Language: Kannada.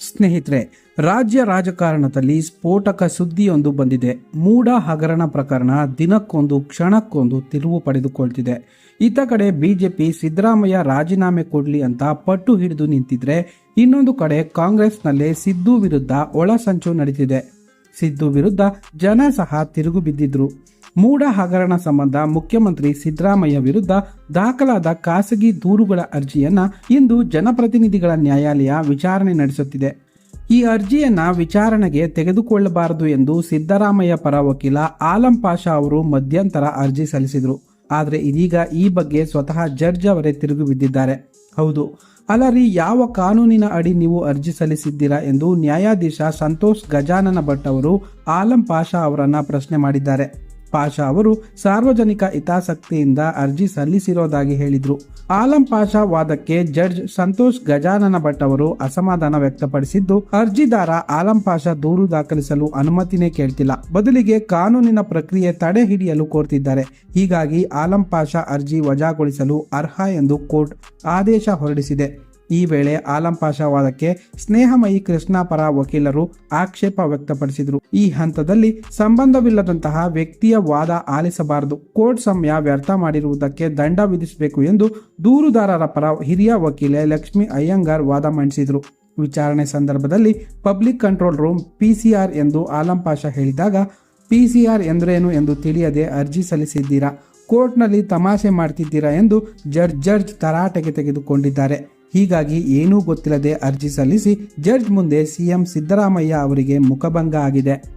ಸ್ನೇಹಿತರೆ, ರಾಜ್ಯ ರಾಜಕಾರಣದಲ್ಲಿ ಸ್ಫೋಟಕ ಸುದ್ದಿಯೊಂದು ಬಂದಿದೆ. ಮೂಡ ಹಗರಣ ಪ್ರಕರಣ ದಿನಕ್ಕೊಂದು, ಕ್ಷಣಕ್ಕೊಂದು ತಿರುವು ಪಡೆದುಕೊಳ್ತಿದೆ. ಇತ್ತ ಕಡೆ ಬಿಜೆಪಿ ಸಿದ್ದರಾಮಯ್ಯ ರಾಜೀನಾಮೆ ಕೊಡ್ಲಿ ಅಂತ ಪಟ್ಟು ಹಿಡಿದು ನಿಂತಿದ್ರೆ, ಇನ್ನೊಂದು ಕಡೆ ಕಾಂಗ್ರೆಸ್ನಲ್ಲೇ ಸಿದ್ದು ವಿರುದ್ಧ ಒಳಸಂಚು ನಡೆದಿದೆ ಸಿದ್ದು ವಿರುದ್ಧ ಜನ ಸಹ ತಿರುಗು ಬಿದ್ದಿದ್ರು. ಮೂಡ ಹಗರಣ ಸಂಬಂಧ ಮುಖ್ಯಮಂತ್ರಿ ಸಿದ್ದರಾಮಯ್ಯ ವಿರುದ್ಧ ದಾಖಲಾದ ಖಾಸಗಿ ದೂರುಗಳ ಅರ್ಜಿಯನ್ನ ಇಂದು ಜನಪ್ರತಿನಿಧಿಗಳ ನ್ಯಾಯಾಲಯ ವಿಚಾರಣೆ ನಡೆಸುತ್ತಿದೆ. ಈ ಅರ್ಜಿಯನ್ನ ವಿಚಾರಣೆಗೆ ತೆಗೆದುಕೊಳ್ಳಬಾರದು ಎಂದು ಸಿದ್ದರಾಮಯ್ಯ ಪರ ವಕೀಲ ಆಲಂ ಪಾಷಾ ಅವರು ಮಧ್ಯಂತರ ಅರ್ಜಿ ಸಲ್ಲಿಸಿದರು. ಆದರೆ ಇದೀಗ ಈ ಬಗ್ಗೆ ಸ್ವತಃ ಜಡ್ಜ್ ಅವರೇ ತಿರುಗಿ ಬಿದ್ದಿದ್ದಾರೆ. ಹೌದು ಅಲ್ಲರಿ ಯಾವ ಕಾನೂನಿನ ಅಡಿ ನೀವು ಅರ್ಜಿ ಸಲ್ಲಿಸಿದ್ದೀರಾ ಎಂದು ನ್ಯಾಯಾಧೀಶ ಸಂತೋಷ್ ಗಜಾನನ ಭಟ್ ಅವರು ಆಲಂ ಪಾಷಾ ಅವರನ್ನ ಪ್ರಶ್ನೆ ಮಾಡಿದ್ದಾರೆ. ಪಾಷಾ ಅವರು ಸಾರ್ವಜನಿಕ ಹಿತಾಸಕ್ತಿಯಿಂದ ಅರ್ಜಿ ಸಲ್ಲಿಸಿರೋದಾಗಿ ಹೇಳಿದ್ರು. ಆಲಂ ಪಾಷಾ ವಾದಕ್ಕೆ ಜಡ್ಜ್ ಸಂತೋಷ್ ಗಜಾನನ ಭಟ್ ಅವರು ಅಸಮಾಧಾನ ವ್ಯಕ್ತಪಡಿಸಿದ್ದು, ಅರ್ಜಿದಾರ ಆಲಂ ಪಾಷಾ ದೂರು ದಾಖಲಿಸಲು ಅನುಮತಿನೇ ಕೇಳ್ತಿಲ್ಲ. ಬದಲಿಗೆ ಕಾನೂನಿನ ಪ್ರಕ್ರಿಯೆ ತಡೆ ಹಿಡಿಯಲು ಕೋರ್ತಿದ್ದಾರೆ. ಹೀಗಾಗಿ ಆಲಂ ಪಾಷಾ ಅರ್ಜಿ ವಜಾಗೊಳಿಸಲು ಅರ್ಹ ಎಂದು ಕೋರ್ಟ್ ಆದೇಶ ಹೊರಡಿಸಿದೆ. ಈ ವೇಳೆ ಆಲಂ ವಾದಕ್ಕೆ ಸ್ನೇಹಮಯಿ ಕೃಷ್ಣ ಪರ ವಕೀಲರು ಆಕ್ಷೇಪ ವ್ಯಕ್ತಪಡಿಸಿದರು. ಈ ಹಂತದಲ್ಲಿ ಸಂಬಂಧವಿಲ್ಲದಂತಹ ವ್ಯಕ್ತಿಯ ವಾದ ಆಲಿಸಬಾರದು. ಕೋರ್ಟ್ ಸಮಯ ವ್ಯರ್ಥ ಮಾಡಿರುವುದಕ್ಕೆ ದಂಡ ವಿಧಿಸಬೇಕು ಎಂದು ದೂರುದಾರರ ಪರ ಹಿರಿಯ ವಕೀಲೆ ಲಕ್ಷ್ಮಿ ಅಯ್ಯಂಗಾರ್ ವಾದ ಮಂಡಿಸಿದರು. ವಿಚಾರಣೆ ಸಂದರ್ಭದಲ್ಲಿ ಪಬ್ಲಿಕ್ ಕಂಟ್ರೋಲ್ ರೂಮ್ ಪಿಸಿಆರ್ ಎಂದು ಆಲಂ ಪಾಷಾ ಹೇಳಿದಾಗ, ಪಿಸಿಆರ್ ಎಂದರೇನು ಎಂದು ತಿಳಿಯದೆ ಅರ್ಜಿ ಸಲ್ಲಿಸಿದ್ದೀರಾ? ಕೋರ್ಟ್ನಲ್ಲಿ ತಮಾಷೆ ಮಾಡ್ತಿದ್ದೀರಾ ಎಂದು ಜಡ್ಜ್ ಜಡ್ಜ್ ತರಾಟೆಗೆ ತೆಗೆದುಕೊಂಡಿದ್ದಾರೆ. ಹೀಗಾಗಿ ಏನೂ ಗೊತ್ತಿಲ್ಲದೆ ಅರ್ಜಿ ಸಲ್ಲಿಸಿ ಜಡ್ಜ್ ಮುಂದೆ ಸಿಎಂ ಸಿದ್ದರಾಮಯ್ಯ ಅವರಿಗೆ ಮುಖಭಂಗ ಆಗಿದೆ.